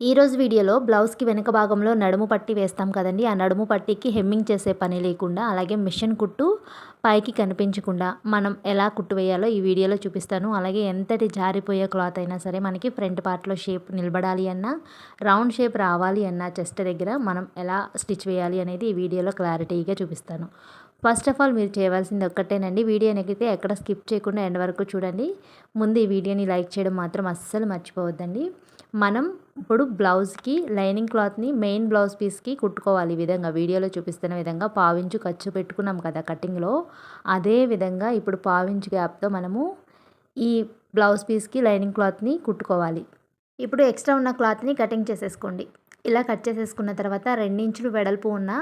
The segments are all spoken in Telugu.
ఈరోజు వీడియోలో బ్లౌజ్కి వెనుక భాగంలో నడుము పట్టి వేస్తాం కదండి ఆ నడుము పట్టికి హెమ్మింగ్ చేసే పని లేకుండా అలాగే మిషన్ కుట్టు పైకి కనిపించకుండా మనం ఎలా కుట్టు వేయాలో ఈ వీడియోలో చూపిస్తాను. అలాగే ఎంతటి జారిపోయే క్లాత్ అయినా సరే మనకి ఫ్రంట్ పార్ట్లో షేప్ నిలబడాలి అన్నా రౌండ్ షేప్ రావాలి అన్నా చెస్ట్ దగ్గర మనం ఎలా స్టిచ్ వేయాలి అనేది ఈ వీడియోలో క్లారిటీగా చూపిస్తాను. ఫస్ట్ ఆఫ్ ఆల్ మీరు చేయవలసింది ఒక్కటేనండి వీడియో ఎక్కితే ఎక్కడ స్కిప్ చేయకుండా ఎండ్ వరకు చూడండి. ముందు ఈ వీడియోని లైక్ చేయడం మాత్రం అస్సలు మర్చిపోవద్దండి. మనం ఇప్పుడు బ్లౌజ్కి లైనింగ్ క్లాత్ని మెయిన్ బ్లౌజ్ పీస్కి కుట్టుకోవాలి ఈ విధంగా. వీడియోలో చూపిస్తున్న విధంగా పావించు ఖర్చు పెట్టుకున్నాం కదా కటింగ్లో. అదే విధంగా ఇప్పుడు పావించు గ్యాప్తో మనము ఈ బ్లౌజ్ పీస్కి లైనింగ్ క్లాత్ని కుట్టుకోవాలి. ఇప్పుడు ఎక్స్ట్రా ఉన్న క్లాత్ని కటింగ్ చేసేసుకోండి. ఇలా కట్ చేసేసుకున్న తర్వాత రెండించులు వెడల్పు ఉన్న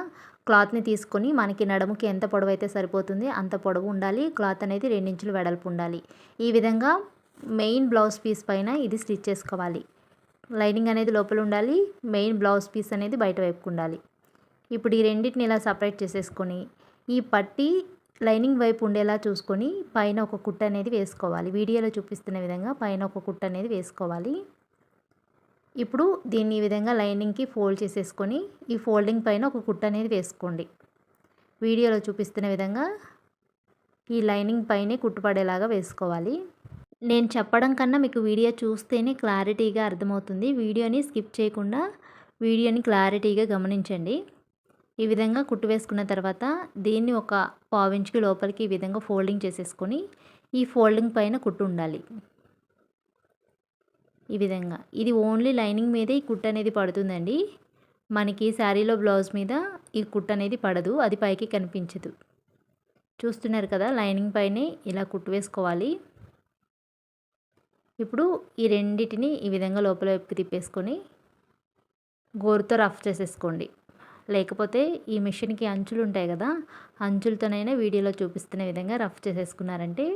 క్లాత్ని తీసుకొని మనకి నడుముకి ఎంత పొడవు అయితే సరిపోతుంది అంత పొడవు ఉండాలి. క్లాత్ అనేది రెండించులు వెడల్పు ఉండాలి. ఈ విధంగా మెయిన్ బ్లౌజ్ పీస్ పైన ఇది స్టిచ్ చేసుకోవాలి. లైనింగ్ అనేది లోపల ఉండాలి మెయిన్ బ్లౌజ్ పీస్ అనేది బయట వైపుకు ఉండాలి. ఇప్పుడు ఈ రెండింటిని ఇలా సపరేట్ చేసేసుకొని ఈ పట్టి లైనింగ్ వైపు ఉండేలా చూసుకొని పైన ఒక కుట్ట అనేది వేసుకోవాలి. వీడియోలో చూపిస్తున్న విధంగా పైన ఒక కుట్ట అనేది వేసుకోవాలి. ఇప్పుడు దీన్ని ఈ విధంగా లైనింగ్కి ఫోల్డ్ చేసేసుకొని ఈ ఫోల్డింగ్ పైన ఒక కుట్ట అనేది వేసుకోండి. వీడియోలో చూపిస్తున్న విధంగా ఈ లైనింగ్ పైనే కుట్టుపడేలాగా వేసుకోవాలి. నేను చెప్పడం కన్నా మీకు వీడియో చూస్తేనే క్లారిటీగా అర్థమవుతుంది. వీడియోని స్కిప్ చేయకుండా వీడియోని క్లారిటీగా గమనించండి. ఈ విధంగా కుట్టు వేసుకున్న తర్వాత దీన్ని ఒక పావించుకి లోపలికి ఈ విధంగా ఫోల్డింగ్ చేసేసుకొని ఈ ఫోల్డింగ్ పైన కుట్టు ఉండాలి. ఈ విధంగా. ఇది ఓన్లీ లైనింగ్ మీదే ఈ కుట్టు అనేది పడుతుందండి. మనకి శారీలో బ్లౌజ్ మీద ఈ కుట్టు అనేది పడదు. అది పైకి కనిపించదు. చూస్తున్నారు కదా లైనింగ్ పైనే ఇలా కుట్టు వేసుకోవాలి. ఇప్పుడు ఈ రెండింటిని ఈ విధంగా లోపల వైపుకి తిప్పేసుకొని గోరుతో రఫ్ చేసేసుకోండి. లేకపోతే ఈ మిషన్కి అంచులు ఉంటాయి కదా అంచులతోనైనా వీడియోలో చూపిస్తున్న విధంగా రఫ్ చేసేసుకున్నారంటే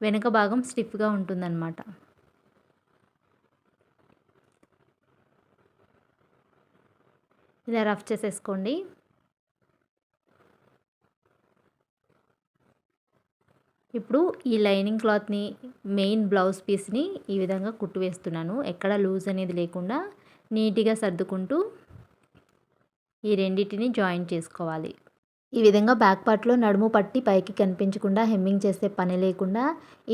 వెనుక భాగం స్టిఫ్గా ఉంటుందన్నమాట. ఇలా రఫ్ చేసేసుకోండి. ఇప్పుడు ఈ లైనింగ్ క్లాత్ని మెయిన్ బ్లౌజ్ పీస్ని ఈ విధంగా కుట్టు వేస్తున్నాను. ఎక్కడ లూజ్ అనేది లేకుండా నీట్గా సర్దుకుంటూ ఈ రెండింటిని జాయిన్ చేసుకోవాలి. ఈ విధంగా బ్యాక్ పార్ట్లో నడుము పట్టి పైకి కనిపించకుండా హెమ్మింగ్ చేసే పని లేకుండా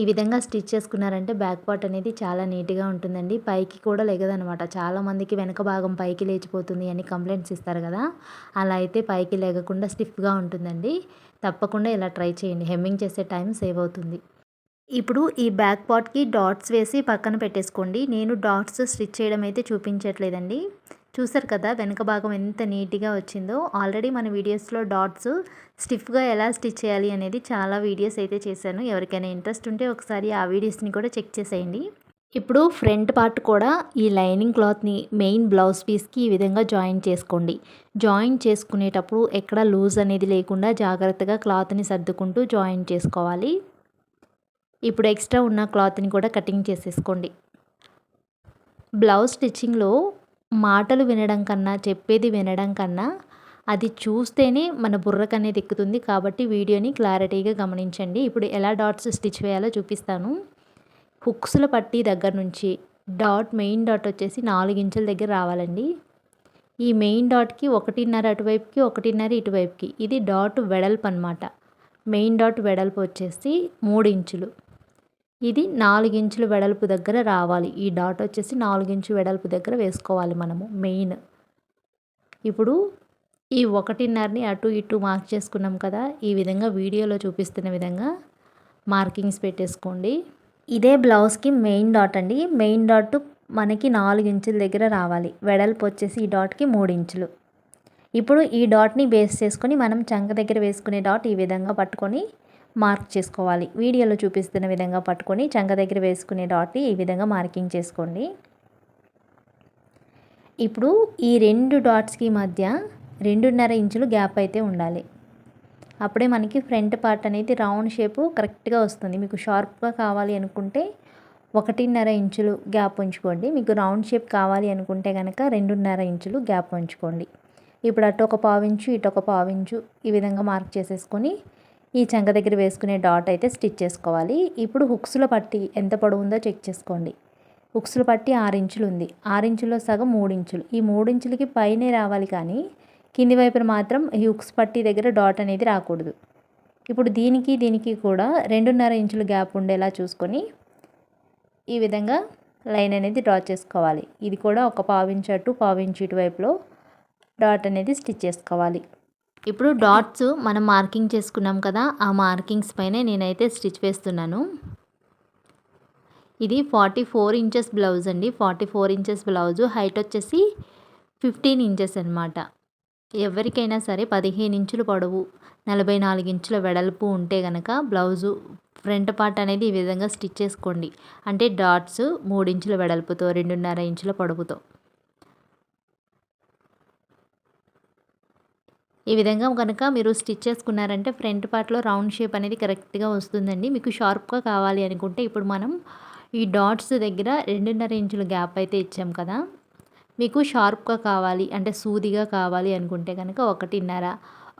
ఈ విధంగా స్టిచ్ చేసుకున్నారంటే బ్యాక్ పార్ట్ అనేది చాలా నీట్గా ఉంటుందండి. పైకి కూడా లెగదనమాట. చాలామందికి వెనక భాగం పైకి లేచిపోతుంది అని కంప్లైంట్స్ ఇస్తారు కదా. అలా అయితే పైకి లేగకుండా స్టిఫ్గా ఉంటుందండి. తప్పకుండా ఇలా ట్రై చేయండి. హెమ్మింగ్ చేసే టైం సేవ్ అవుతుంది. ఇప్పుడు ఈ బ్యాక్ పార్ట్కి డాట్స్ వేసి పక్కన పెట్టేసుకోండి. నేను డాట్స్ స్టిచ్ చేయడం అయితే చూపించట్లేదండి. చూసారు కదా వెనక భాగం ఎంత నీట్గా వచ్చిందో. ఆల్రెడీ మన వీడియోస్లో డాట్స్ స్టిఫ్గా ఎలా స్టిచ్ చేయాలి అనేది చాలా వీడియోస్ అయితే చేశాను. ఎవరికైనా ఇంట్రెస్ట్ ఉంటే ఒకసారి ఆ వీడియోస్ని కూడా చెక్ చేసేయండి. ఇప్పుడు ఫ్రంట్ పార్ట్ కూడా ఈ లైనింగ్ క్లాత్ని మెయిన్ బ్లౌజ్ పీస్కి ఈ విధంగా జాయిన్ చేసుకోండి. జాయిన్ చేసుకునేటప్పుడు ఎక్కడ లూజ్ అనేది లేకుండా జాగ్రత్తగా క్లాత్ని సర్దుకుంటూ జాయిన్ చేసుకోవాలి. ఇప్పుడు ఎక్స్ట్రా ఉన్న క్లాత్ని కూడా కటింగ్ చేసేసుకోండి. బ్లౌజ్ స్టిచ్చింగ్లో మాటలు వినడం కన్నా చెప్పేది వినడం కన్నా అది చూస్తేనే మన బుర్రకు అనేది ఎక్కుతుంది కాబట్టి వీడియోని క్లారిటీగా గమనించండి. ఇప్పుడు ఎలా డాట్స్ స్టిచ్ వేయాలో చూపిస్తాను. హుక్స్ల పట్టి దగ్గర నుంచి డాట్ మెయిన్ డాట్ వచ్చేసి నాలుగు ఇంచుల దగ్గర రావాలండి. ఈ మెయిన్ డాట్కి ఒకటిన్నర అటువైపుకి ఒకటిన్నర ఇటువైపుకి. ఇది డాట్ వెడల్పు అనమాట మెయిన్ డాట్ వెడల్పు వచ్చేసి మూడు ఇంచులు. ఇది నాలుగు వెడల్పు దగ్గర రావాలి. ఈ డాట్ వచ్చేసి నాలుగు ఇంచు వెడల్పు దగ్గర వేసుకోవాలి మనము మెయిన్. ఇప్పుడు ఈ ఒకటిన్నరని అటు ఇటు మార్క్ చేసుకున్నాం కదా ఈ విధంగా వీడియోలో చూపిస్తున్న విధంగా మార్కింగ్స్ పెట్టేసుకోండి. ఇదే బ్లౌజ్కి మెయిన్ డాట్ అండి. మెయిన్ డాట్ మనకి నాలుగు ఇంచుల దగ్గర రావాలి. వెడల్పు వచ్చేసి ఈ డాట్కి మూడు ఇంచులు. ఇప్పుడు ఈ డాట్ని బేస్ చేసుకొని మనం చంక దగ్గర వేసుకునే డాట్ ఈ విధంగా పట్టుకొని మార్క్ చేసుకోవాలి. వీడియోలో చూపిస్తున్న విధంగా పట్టుకొని చంక దగ్గర వేసుకునే డాట్ని ఈ విధంగా మార్కింగ్ చేసుకోండి. ఇప్పుడు ఈ రెండు డాట్స్కి మధ్య రెండున్నర ఇంచులు గ్యాప్ అయితే ఉండాలి. అప్పుడే మనకి ఫ్రంట్ పార్ట్ అనేది రౌండ్ షేపు కరెక్ట్గా వస్తుంది. మీకు షార్ప్గా కావాలి అనుకుంటే ఒకటిన్నర ఇంచులు గ్యాప్ ఉంచుకోండి. మీకు రౌండ్ షేప్ కావాలి అనుకుంటే కనుక రెండున్నర ఇంచులు గ్యాప్ ఉంచుకోండి. ఇప్పుడు అటు ఒక పావించు ఇటు ఒక పావించు ఈ విధంగా మార్క్ చేసేసుకొని ఈ చంక దగ్గర వేసుకునే డాట్ అయితే స్టిచ్ చేసుకోవాలి. ఇప్పుడు హుక్స్లో పట్టి ఎంత పొడవు ఉందో చెక్ చేసుకోండి. హుక్స్లు పట్టి ఆరు ఇంచులు ఉంది. ఆరు ఇంచుల్లో సగం మూడు ఇంచులు. ఈ మూడు ఇంచులకి పైనే రావాలి కానీ కింది వైపున మాత్రం ఈ ఉక్స్ పట్టి దగ్గర డాట్ అనేది రాకూడదు. ఇప్పుడు దీనికి దీనికి కూడా రెండున్నర ఇంచులు గ్యాప్ ఉండేలా చూసుకొని ఈ విధంగా లైన్ అనేది డ్రా చేసుకోవాలి. ఇది కూడా ఒక పావించు అటు పావించు ఇటు వైపులో డాట్ అనేది స్టిచ్ చేసుకోవాలి. ఇప్పుడు డాట్స్ మనం మార్కింగ్ చేసుకున్నాం కదా ఆ మార్కింగ్స్ పైనే నేనైతే స్టిచ్ వేస్తున్నాను. ఇది ఫార్టీ ఫోర్ ఇంచెస్ బ్లౌజ్ అండి. Forty four inches blouse height వచ్చేసి ఫిఫ్టీన్ ఇంచెస్ అనమాట ఎవరికైనా సరే పదిహేను ఇంచులు పొడవు నలభై నాలుగు ఇంచుల వెడల్పు ఉంటే కనుక బ్లౌజు ఫ్రంట్ పార్ట్ అనేది ఈ విధంగా స్టిచ్ చేసుకోండి. అంటే డాట్స్ మూడు ఇంచుల వెడల్పుతో రెండున్నర ఇంచుల పొడవుతో. ఈ విధంగా కనుక మీరు స్టిచ్ చేసుకున్నారంటే ఫ్రంట్ పార్ట్లో రౌండ్ షేప్ అనేది కరెక్ట్గా వస్తుందండి. మీకు షార్ప్గా కావాలి అనుకుంటే ఇప్పుడు మనం ఈ డాట్స్ దగ్గర రెండున్నర ఇంచుల గ్యాప్ అయితే ఇచ్చాం కదా. మీకు షార్ప్గా కావాలి అంటే సూదిగా కావాలి అనుకుంటే కనుక ఒకటిన్నర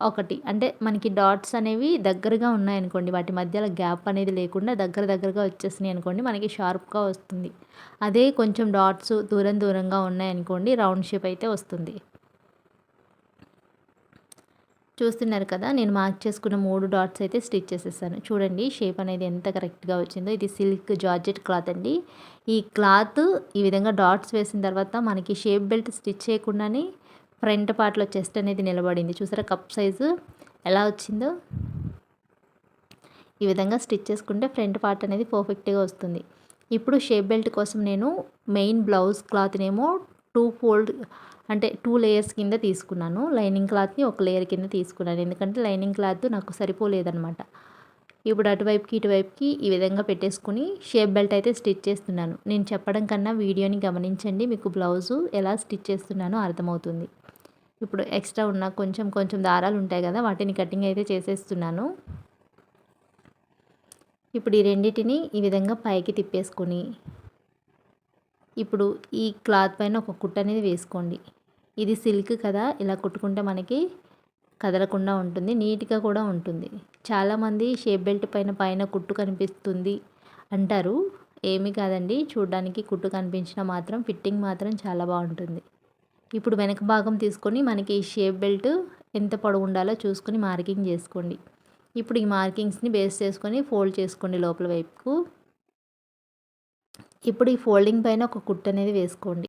ఒకటి అంటే మనకి డాట్స్ అనేవి దగ్గరగా ఉన్నాయనుకోండి వాటి మధ్యలో గ్యాప్ అనేది లేకుండా దగ్గర దగ్గరగా వచ్చేసినాయి అనుకోండి మనకి షార్ప్గా వస్తుంది. అదే కొంచెం డాట్స్ దూరం దూరంగా ఉన్నాయనుకోండి రౌండ్ షేప్ అయితే వస్తుంది. చూస్తున్నారు కదా నేను మార్క్ చేసుకున్న మూడు డాట్స్ అయితే స్టిచ్ చేసేసాను. చూడండి షేప్ అనేది ఎంత కరెక్ట్గా వచ్చిందో. ఇది సిల్క్ జార్జెట్ క్లాత్ అండి. ఈ క్లాత్ ఈ విధంగా డాట్స్ వేసిన తర్వాత మనకి షేప్ బెల్ట్ స్టిచ్ చేయకుండానే ఫ్రంట్ పార్ట్లో చెస్ట్ అనేది నిలబడింది. చూసారా కప్ సైజు ఎలా వచ్చిందో? ఈ విధంగా స్టిచ్ చేసుకుంటే ఫ్రంట్ పార్ట్ అనేది పర్ఫెక్ట్గా వస్తుంది. ఇప్పుడు షేప్ బెల్ట్ కోసం నేను మెయిన్ బ్లౌజ్ క్లాత్నేమో టూ ఫోల్డ్ అంటే టూ లేయర్స్ కింద తీసుకున్నాను. లైనింగ్ క్లాత్ని ఒక లేయర్ కింద తీసుకున్నాను. ఎందుకంటే లైనింగ్ క్లాత్ నాకు సరిపోలేదనమాట ఇప్పుడు అటువైపుకి ఇటువైపుకి ఈ విధంగా పెట్టేసుకుని షేప్ బెల్ట్ అయితే స్టిచ్ చేస్తున్నాను. నేను చెప్పడం కన్నా వీడియోని గమనించండి. మీకు బ్లౌజు ఎలా స్టిచ్ చేస్తున్నానో అర్థమవుతుంది. ఇప్పుడు ఎక్స్ట్రా ఉన్న కొంచెం కొంచెం దారాలు ఉంటాయి కదా వాటిని కటింగ్ అయితే చేసేస్తున్నాను. ఇప్పుడు ఈ రెండింటిని ఈ విధంగా పైకి తిప్పేసుకొని ఇప్పుడు ఈ క్లాత్ పైన ఒక కుట్ట అనేది వేసుకోండి. ఇది సిల్క్ కదా ఇలా కుట్టుకుంటే మనకి కదలకుండా ఉంటుంది నీట్గా కూడా ఉంటుంది. చాలామంది షేప్ బెల్ట్ పైన పైన కుట్టు కనిపిస్తుంది అంటారు. ఏమీ కాదండి చూడడానికి కుట్టు కనిపించినా మాత్రం ఫిట్టింగ్ మాత్రం చాలా బాగుంటుంది. ఇప్పుడు వెనక భాగం తీసుకొని మనకి ఈ షేప్ బెల్ట్ ఎంత పొడవు ఉండాలో చూసుకొని మార్కింగ్ చేసుకోండి. ఇప్పుడు ఈ మార్కింగ్స్ని బేస్ చేసుకొని ఫోల్డ్ చేసుకోండి లోపల వైపుకు. ఇప్పుడు ఈ ఫోల్డింగ్ పైన ఒక కుట్టు అనేది వేసుకోండి.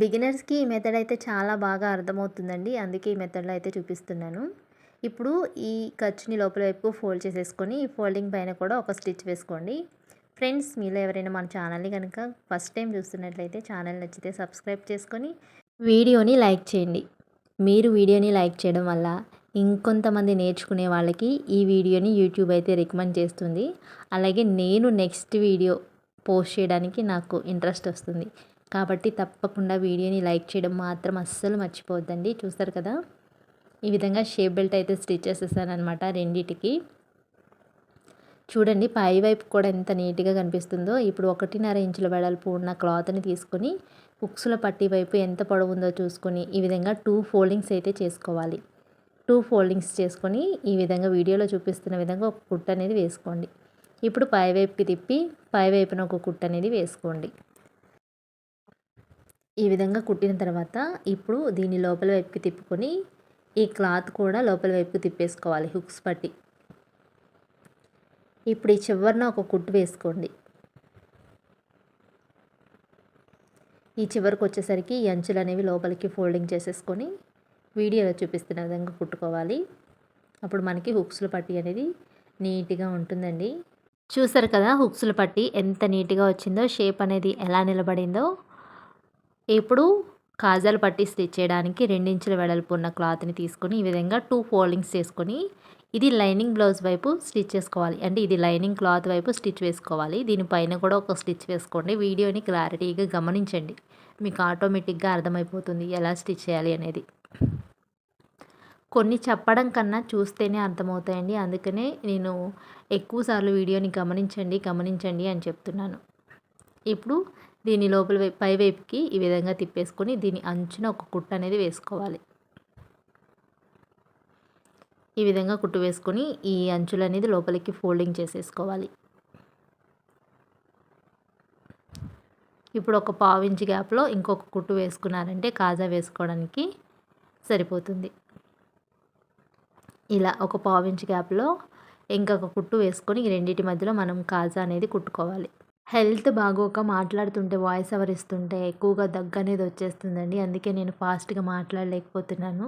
బిగినర్స్కి ఈ మెథడ్ అయితే చాలా బాగా అర్థమవుతుందండి. అందుకే ఈ మెథడ్లో అయితే చూపిస్తున్నాను. ఇప్పుడు ఈ ఖర్చుని లోపల వైపు ఫోల్డ్ చేసేసుకొని ఈ ఫోల్డింగ్ పైన కూడా ఒక స్టిచ్ వేసుకోండి. ఫ్రెండ్స్ మీలో ఎవరైనా మన ఛానల్ని కనుక ఫస్ట్ టైం చూస్తున్నట్లయితే ఛానల్ నచ్చితే సబ్స్క్రైబ్ చేసుకొని వీడియోని లైక్ చేయండి. మీరు వీడియోని లైక్ చేయడం వల్ల ఇంకొంతమంది నేర్చుకునే వాళ్ళకి ఈ వీడియోని యూట్యూబ్ అయితే రికమెండ్ చేస్తుంది. అలాగే నేను నెక్స్ట్ వీడియో పోస్ట్ చేయడానికి నాకు ఇంట్రెస్ట్ వస్తుంది. కాబట్టి తప్పకుండా వీడియోని లైక్ చేయడం మాత్రం అస్సలు మర్చిపోవద్దండి. చూస్తారు కదా? ఈ విధంగా షేప్ బెల్ట్ అయితే స్టిచ్ చేసేసాను అనమాట రెండిటికి. చూడండి పై వైపు కూడా ఎంత నీట్గా కనిపిస్తుందో. ఇప్పుడు ఒకటిన్నర ఇంచుల వెడల్పు ఉన్న క్లాత్ని తీసుకొని ఉక్సుల పట్టి వైపు ఎంత పొడవు ఉందో చూసుకొని ఈ విధంగా టూ ఫోల్డింగ్స్ అయితే చేసుకోవాలి. టూ ఫోల్డింగ్స్ చేసుకొని ఈ విధంగా వీడియోలో చూపిస్తున్న విధంగా ఒక కుట్ట అనేది వేసుకోండి. ఇప్పుడు పై వైపుకి తిప్పి పై వైపున ఒక కుట్ట అనేది వేసుకోండి. ఈ విధంగా కుట్టిన తర్వాత ఇప్పుడు దీన్ని లోపల వైపుకి తిప్పుకొని ఈ క్లాత్ కూడా లోపల వైపుకి తిప్పేసుకోవాలి హుక్స్ పట్టి. ఇప్పుడు ఈ చివరిన ఒక కుట్టు వేసుకోండి. ఈ చివరికి వచ్చేసరికి ఈ అంచులు అనేవి లోపలికి ఫోల్డింగ్ చేసేసుకొని వీడియోలో చూపిస్తున్న విధంగా కుట్టుకోవాలి. అప్పుడు మనకి హుక్స్లు పట్టి అనేది నీట్గా ఉంటుందండి. చూసారు కదా హుక్స్లు పట్టి ఎంత నీట్గా వచ్చిందో షేప్ అనేది ఎలా నిలబడిందో. ఇప్పుడు కాజాలు పట్టి స్టిచ్ చేయడానికి రెండించుల వెడల్పు ఉన్న క్లాత్ని తీసుకొని ఈ విధంగా టూ ఫోల్డింగ్స్ చేసుకొని ఇది లైనింగ్ బ్లౌజ్ వైపు స్టిచ్ చేసుకోవాలి. అంటే ఇది లైనింగ్ క్లాత్ వైపు స్టిచ్ వేసుకోవాలి. దీనిపైన కూడా ఒక స్టిచ్ వేసుకోండి. వీడియోని క్లారిటీగా గమనించండి. మీకు ఆటోమేటిక్గా అర్థమైపోతుంది ఎలా స్టిచ్ చేయాలి అనేది. కొన్ని చెప్పడం కన్నా చూస్తేనే అర్థమవుతాయండి. అందుకనే నేను ఎక్కువసార్లు వీడియోని గమనించండి గమనించండి అని చెప్తున్నాను. ఇప్పుడు దీని లోపల పైవైపుకి పై వైపుకి ఈ విధంగా తిప్పేసుకొని దీని అంచున ఒక కుట్ట అనేది వేసుకోవాలి. ఈ విధంగా కుట్టు వేసుకొని ఈ అంచులు అనేది లోపలికి ఫోల్డింగ్ చేసేసుకోవాలి. ఇప్పుడు ఒక పావు గ్యాప్లో ఇంకొక కుట్టు వేసుకున్నారంటే కాజా వేసుకోవడానికి సరిపోతుంది. ఇలా ఒక పావు గ్యాప్లో ఇంకొక కుట్టు వేసుకొని ఈ రెండింటి మధ్యలో మనం కాజా అనేది కుట్టుకోవాలి. హెల్త్ బాగోక మాట్లాడుతుంటే వాయిస్ ఓవర్ ఇస్తుంటే ఎక్కువగా దగ్గు అనేది వచ్చేస్తుందండి. అందుకే నేను ఫాస్ట్గా మాట్లాడలేకపోతున్నాను.